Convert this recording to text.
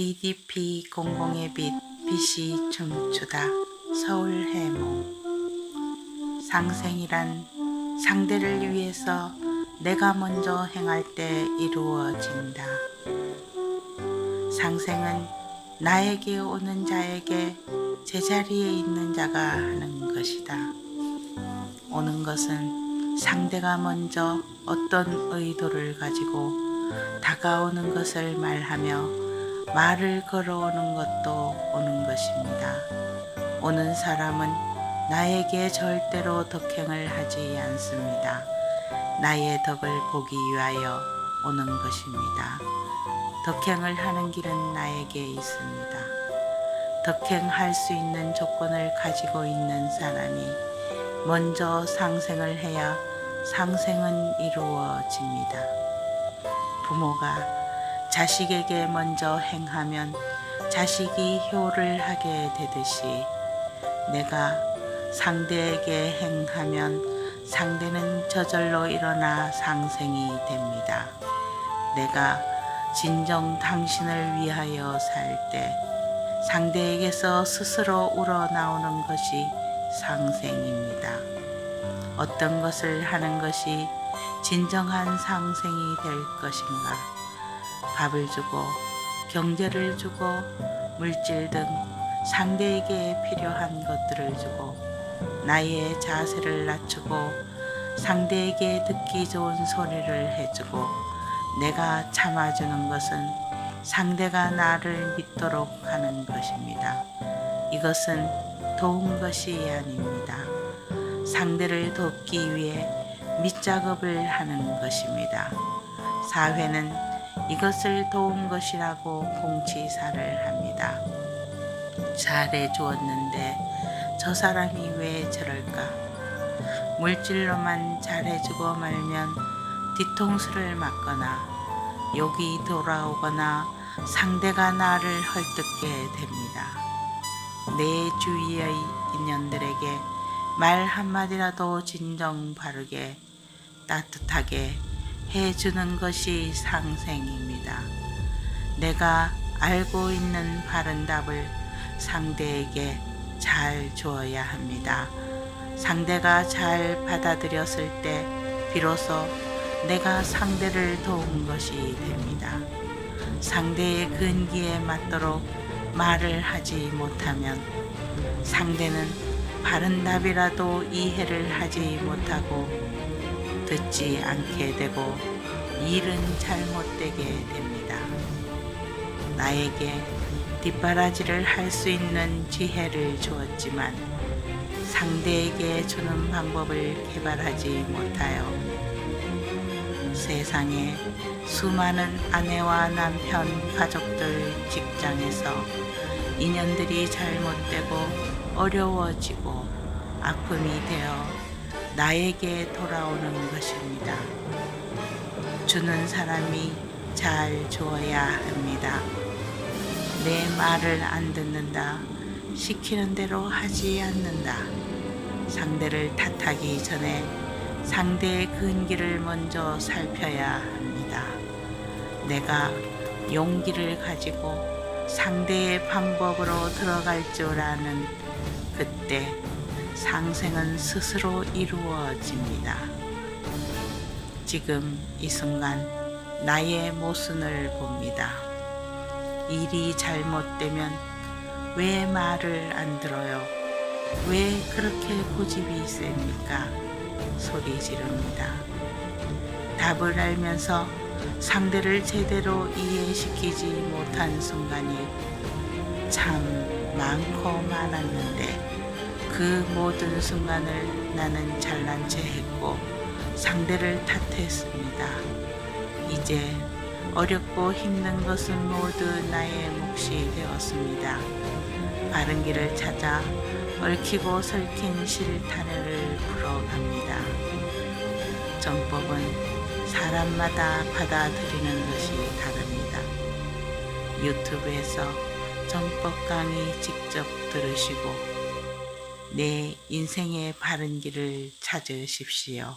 DDP 공공의 빛, 빛이 춤추다. 서울 해몽. 상생이란 상대를 위해서 내가 먼저 행할 때 이루어진다. 상생은 나에게 오는 자에게 제자리에 있는 자가 하는 것이다. 오는 것은 상대가 먼저 어떤 의도를 가지고 다가오는 것을 말하며 말을 걸어오는 것도 오는 것입니다. 오는 사람은 나에게 절대로 덕행을 하지 않습니다. 나의 덕을 보기 위하여 오는 것입니다. 덕행을 하는 길은 나에게 있습니다. 덕행할 수 있는 조건을 가지고 있는 사람이 먼저 상생을 해야 상생은 이루어집니다. 부모가 자식에게 먼저 행하면 자식이 효를 하게 되듯이 내가 상대에게 행하면 상대는 저절로 일어나 상생이 됩니다. 내가 진정 당신을 위하여 살 때 상대에게서 스스로 우러나오는 것이 상생입니다. 어떤 것을 하는 것이 진정한 상생이 될 것인가? 밥을 주고 경제를 주고 물질 등 상대에게 필요한 것들을 주고 나의 자세를 낮추고 상대에게 듣기 좋은 소리를 해주고 내가 참아주는 것은 상대가 나를 믿도록 하는 것입니다. 이것은 도운 것이 아닙니다. 상대를 돕기 위해 밑작업을 하는 것입니다. 사회는 이것을 도운 것이라고 공치사를 합니다. 잘해 주었는데 저 사람이 왜 저럴까? 물질로만 잘해주고 말면 뒤통수를 맞거나 욕이 돌아오거나 상대가 나를 헐뜯게 됩니다. 내 주위의 인연들에게 말 한마디라도 진정 바르게 따뜻하게 해주는 것이 상생입니다. 내가 알고 있는 바른 답을 상대에게 잘 주어야 합니다. 상대가 잘 받아들였을 때 비로소 내가 상대를 도운 것이 됩니다. 상대의 근기에 맞도록 말을 하지 못하면 상대는 바른 답이라도 이해를 하지 못하고 듣지 않게 되고 일은 잘못되게 됩니다. 나에게 뒷바라지를 할 수 있는 지혜를 주었지만 상대에게 주는 방법을 개발하지 못하여 세상에 수많은 아내와 남편, 가족들, 직장에서 인연들이 잘못되고 어려워지고 아픔이 되어 나에게 돌아오는 것입니다. 주는 사람이 잘 주어야 합니다. 내 말을 안 듣는다. 시키는 대로 하지 않는다. 상대를 탓하기 전에 상대의 근기를 먼저 살펴야 합니다. 내가 용기를 가지고 상대의 방법으로 들어갈 줄 아는 그때 상생은 스스로 이루어집니다. 지금 이 순간 나의 모순을 봅니다. 일이 잘못되면 왜 말을 안 들어요? 왜 그렇게 고집이 셉니까? 소리 지릅니다. 답을 알면서 상대를 제대로 이해시키지 못한 순간이 참 많고 많았는데 그 모든 순간을 나는 잘난 체 했고 상대를 탓했습니다. 이제 어렵고 힘든 것은 모두 나의 몫이 되었습니다. 바른 길을 찾아 얽히고 설킨 실타래를 풀어갑니다. 정법은 사람마다 받아들이는 것이 다릅니다. 유튜브에서 정법 강의 직접 들으시고 내 인생의 바른 길을 찾으십시오.